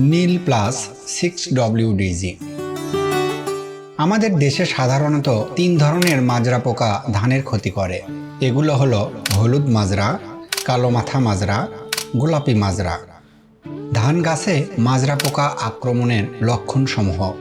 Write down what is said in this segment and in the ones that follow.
নীল plus six WDG আমাদের দেশে সাধারণত তিন ধরনের মাজরা পোকা ধানের ক্ষতি করে। এগুলো হলো হলুদ মাজরা, কালো মাথা মাজরা, গোলাপি মাজরা। ধান গাছে মাজরা পোকা আক্রমণের লক্ষণসমূহ।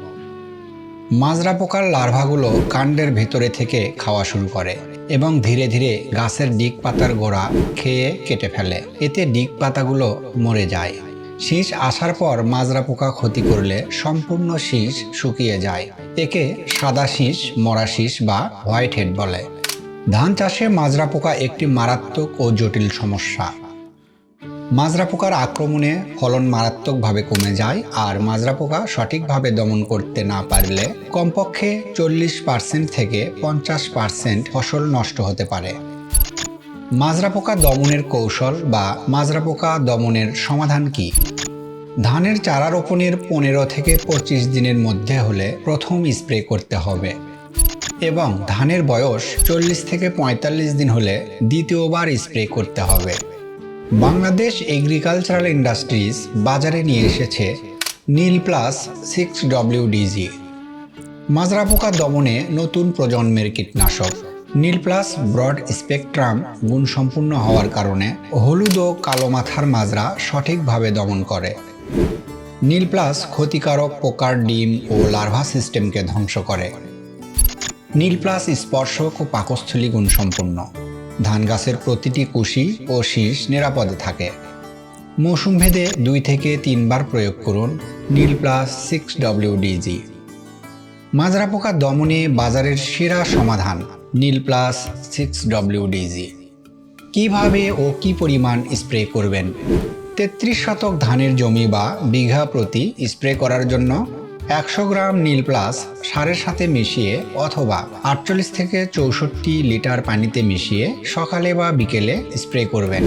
মাজরা পোকার লার্ভাগুলো কাণ্ডের ভেতরে থেকে খাওয়া শুরু করে এবং ধীরে ধীরে গাছের ডিগ পাতার গোড়া খেয়ে কেটে ফেলে। এতে ডিগ পাতাগুলো মরে যায়। শীষ আসার পর মাজরা পোকা ক্ষতি করলে সম্পূর্ণ শীষ শুকিয়ে যায়। একে সাদা শীষ, মরা শীষ বা হোয়াইট হেড বলে। ধান চাষে মাজরা পোকা একটি মারাত্মক ও জটিল সমস্যা। মাজরা পোকার আক্রমণে ফলন মারাত্মকভাবে কমে যায় আর মাজরা পোকা সঠিকভাবে দমন করতে না পারলে কমপক্ষে চল্লিশ পার্সেন্ট থেকে পঞ্চাশ পার্সেন্ট ফসল নষ্ট হতে পারে। মাজরা পোকা দমনের কৌশল বা মাজরা পোকা দমনের সমাধান কি? ধানের চারা রোপণের পনেরো থেকে পঁচিশ দিনের মধ্যে হলে প্রথম স্প্রে করতে হবে এবং ধানের বয়স চল্লিশ থেকে পঁয়তাল্লিশ দিন হলে দ্বিতীয়বার স্প্রে করতে হবে। বাংলাদেশ এগ্রিকালচারাল ইন্ডাস্ট্রিজ বাজারে নিয়ে এসেছে নীল প্লাস সিক্স ডব্লিউডিজি মাজরা পোকা দমনে নতুন প্রজন্মের কীটনাশক। নীল প্লাস ব্রড স্পেকট্রাম গুণসম্পন্ন হওয়ার কারণে হলুদ ও কালো মাথার মাজরা সঠিকভাবে দমন করে। নীল প্লাস ক্ষতিকারক পোকার ডিম ও লার্ভা সিস্টেমকে ধ্বংস করে। নীল প্লাস স্পর্শক ও পাকস্থলী গুণসম্পন্ন ধান গাছের প্রতিটি কুশি ও শীষ নিরাপদে থাকে। মৌসুম ভেদে দুই থেকে তিনবার প্রয়োগ করুন নীল প্লাস সিক্স ডব্লিউডিজি মাজরা পোকা দমনে বাজারের সেরা সমাধান, নীল প্লাস সিক্স ডব্লিউডিজি। কীভাবে ও কি পরিমাণ স্প্রে করবেন? তেত্রিশ শতক ধানের জমি বা বিঘা প্রতি স্প্রে করার জন্য একশো গ্রাম নীল প্লাস সারের সাথে মিশিয়ে অথবা আটচল্লিশ থেকে চৌষট্টি লিটার পানিতে মিশিয়ে সকালে বা বিকেলে স্প্রে করবেন।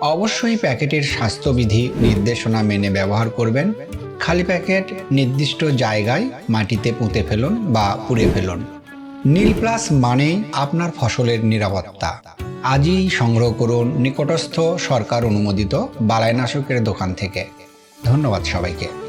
অবশ্যই প্যাকেটের স্বাস্থ্যবিধি নির্দেশনা মেনে ব্যবহার করবেন। খালি প্যাকেট নির্দিষ্ট জায়গায় মাটিতে পুঁতে ফেলুন বা পুড়ে ফেলুন। নীল প্লাস মানেই আপনার ফসলের নিরাপত্তা। আজই সংগ্রহ করুন নিকটস্থ সরকার অনুমোদিত বালাইনাশকের দোকান থেকে। ধন্যবাদ সবাইকে।